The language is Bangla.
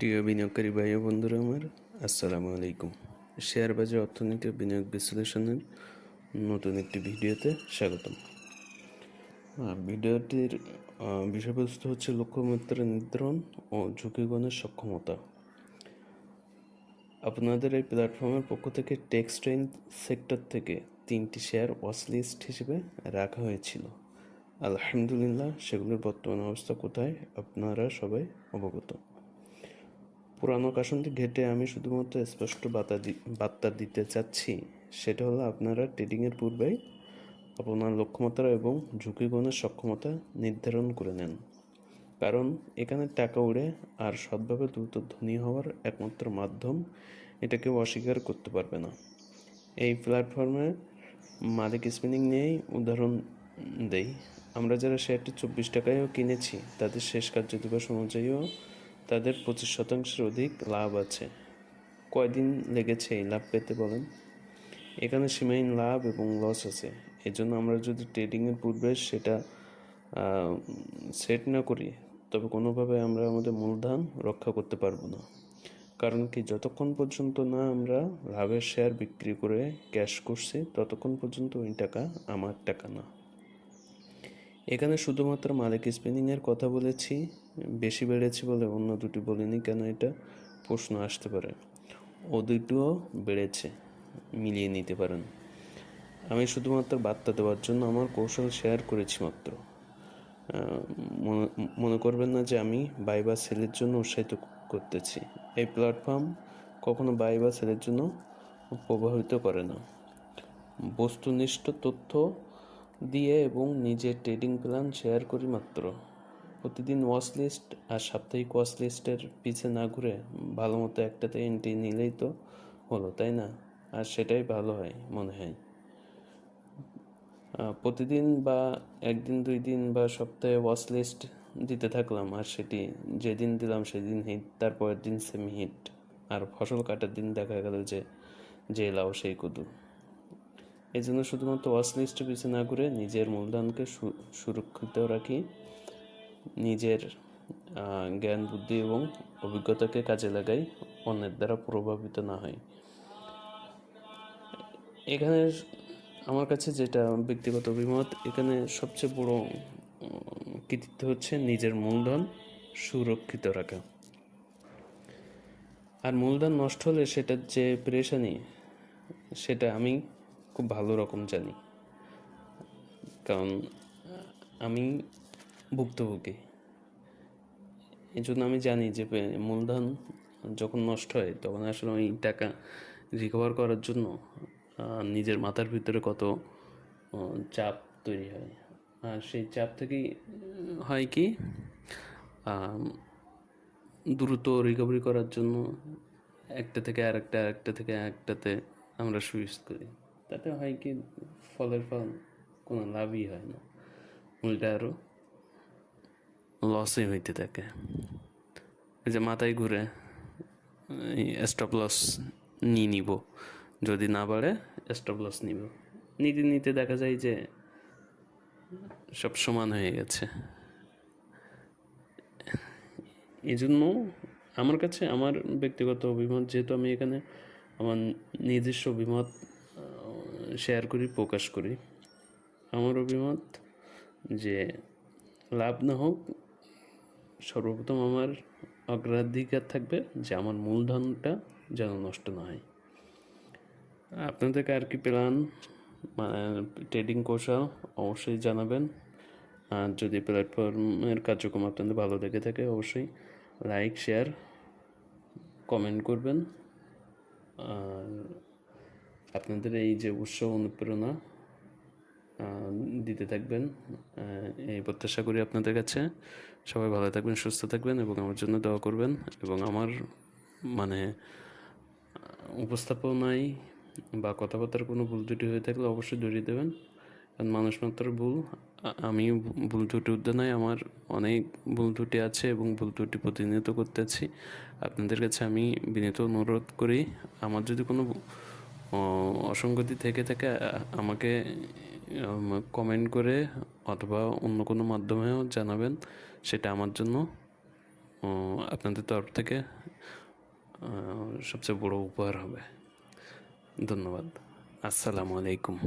প্রিয় বিনিয়োগকারী ভাই ও বন্ধুরা আমার, আসসালামু আলাইকুম। শেয়ার বাজার অর্থনীতি বিনিয়োগ বিশ্লেষণের নতুন একটি ভিডিওতে স্বাগতম। ভিডিওটির বিষয়বস্তু হচ্ছে লক্ষ্যমাত্রা নির্ধারণ ও ঝুঁকিগণের সক্ষমতা। আপনাদের এই প্ল্যাটফর্মের পক্ষ থেকে টেক্সটাইল সেক্টর থেকে তিনটি শেয়ার ওয়াচ লিস্ট হিসেবে রাখা হয়েছিল। আলহামদুলিল্লাহ, সেগুলোর বর্তমান অবস্থা কোথায় আপনারা সবাই অবগত। পুরানো কাসনটি ঘেটে আমি শুধুমাত্র স্পষ্ট বার্তা বার্তা দিতে চাচ্ছি, সেটা হলো আপনারা ট্রেডিংয়ের পূর্বেই আপনার লক্ষ্যমাত্রা এবং ঝুঁকিগণের সক্ষমতা নির্ধারণ করে নেন। কারণ এখানে টাকা উড়ে আর সৎভাবে দ্রুত ধনী হওয়ার একমাত্র মাধ্যম এটা কেউ অস্বীকার করতে পারবে না। এই প্ল্যাটফর্মে মালিক স্পিনিং নিয়েই উদাহরণ দেই। আমরা যারা শেয়ারটি চব্বিশ টাকায়ও কিনেছি, তাদের শেষ কার্য দিবস অনুযায়ীও তাদের পঁচিশ শতাংশের অধিক লাভ আছে। কয়দিন লেগেছে এই লাভ পেতে বলেন? এখানে সীমাহীন লাভ এবং লস আছে। এজন্য আমরা যদি ট্রেডিংয়ের পূর্বে সেটা সেট না করি, তবে কোনোভাবে আমরা আমাদের মূলধন রক্ষা করতে পারব না। কারণ কি, যতক্ষণ পর্যন্ত না আমরা লাভের শেয়ার বিক্রি করে ক্যাশ করছি, ততক্ষণ পর্যন্ত ওই টাকা আমার টাকা না। এখানে শুধুমাত্র মালিক স্পিনিংয়ের কথা বলেছি, বেশি বেড়েছে বলে অন্য দুটি বলিনি, কেন এটা প্রশ্ন আসতে পারে। ও দুটিও বেড়েছে, মিলিয়ে নিতে পারেন। আমি শুধুমাত্র বার্তা দেওয়ার জন্য আমার কৌশল শেয়ার করেছি মাত্র। মনে- করবেন না যে আমি বাই বা সেলের জন্য উৎসাহিত করতেছি। এই প্ল্যাটফর্ম কখনো বাই বা সেলের জন্য প্রভাবিত করে না। বস্তুনিষ্ঠ তথ্য দিয়ে এবং নিজের ট্রেডিং প্ল্যান শেয়ার করি মাত্র। প্রতিদিন ওয়াচ লিস্ট আর সাপ্তাহিক ওয়াচ লিস্টের পিছে না ঘুরে ভালো মতো একটাতে এন্ট্রি নিলেই তো হলো, তাই না? আর সেটাই ভালো হয় মনে হয়। প্রতিদিন বা একদিন, দুই দিন বা সপ্তাহে ওয়াচ লিস্ট দিতে থাকলাম আর সেটি যেদিন দিলাম সেদিন হিট তারপরের দিন সেমি হিট আর ফসল কাটার দিন দেখা গেল যে যে লাউ সেই কুদু। এই জন্য শুধুমাত্র ওয়াচ লিস্টে পিছিয়ে না ঘুরে নিজের মূলধনকে সুরক্ষিত রাখি, নিজের জ্ঞান, বুদ্ধি এবং অভিজ্ঞতাকে কাজে লাগাই, অন্যের দ্বারা প্রভাবিত না হয় এখানে আমার কাছে যেটা ব্যক্তিগত অভিমত, এখানে সবচেয়ে বড় কৃতিত্ব হচ্ছে নিজের মূলধন সুরক্ষিত রাখা। আর মূলধন নষ্ট হলে সেটার যে প্রেশানি সেটা আমি খুব ভালো রকম জানি। কারণ আমি ভুক্তভোগী। এই জন্য আমি জানি যে মূলধন যখন নষ্ট হয়, তখন আসলে ওই টাকা রিকভার করার জন্য নিজের মাথার ভিতরে কত চাপ তৈরি হয়। আর সেই চাপ থেকেই হয় কি দ্রুত রিকভারি করার জন্য একটা থেকে আরেকটা আরেকটা থেকে আরেকটাতে আমরা সুইচ করি। তাতে হয় কি, ফলের ফল কোনো লাভই হয় না। উল্টা আরও লসই হইতে থাকে। এই যে মাথায় ঘুরে স্টপ লস নিয়ে নিব। যদি না বাড়ে স্টপ লস নিব। নিতে নিতে দেখা যায় যে সব সমান হয়ে গেছে। এই জন্য আমার কাছে, আমার ব্যক্তিগত অভিমত, যেহেতু আমি এখানে আমার নিজস্ব অভিমত শেয়ার করি, প্রকাশ করি। আমার অভিমত যে লাভ না হোক, সর্বপ্রথম আমার অগ্রাধিকার থাকবে যে আমার মূলধনটা যেন নষ্ট না হয়। আপনাদেরকে আর কি প্ল্যান ট্রেডিং কৌশল অবশ্যই জানাবেন। আর যদি প্ল্যাটফর্মের কার্যক্রম আপনাদের ভালো লেগে থাকে, অবশ্যই লাইক শেয়ার কমেন্ট করবেন। আর আপনাদের এই যে উৎসাহ অনুপ্রেরণা দিতে থাকবেন এই প্রত্যাশা করি আপনাদের কাছে। সবাই ভালো থাকবেন, সুস্থ থাকবেন এবং আমার জন্য দোয়া করবেন এবং আমার মানে উপস্থাপনায় বা কথাবার্তার কোনো ভুল ত্রুটি হয়ে থাকলে অবশ্যই ধরিয়ে দেবেন। কারণ মানুষ মাত্র ভুল আমি ভুল ত্রুটি উদ্যান নয় আমার অনেক ভুল ত্রুটি আছে এবং ভুল ত্রুটি প্রতিনিয়ত করতেছি আপনাদের কাছে আমি বিনীত অনুরোধ করি, আমার যদি কোনো অসঙ্গতি থেকে থেকে আমাকে কমেন্ট করে অথবা অন্য কোনো মাধ্যমেও জানাবেন, সেটা আমার জন্য। আপনাদের তরফ থেকে সবচেয়ে বড় উপহার হবে। ধন্যবাদ। আসসালামু আলাইকুম।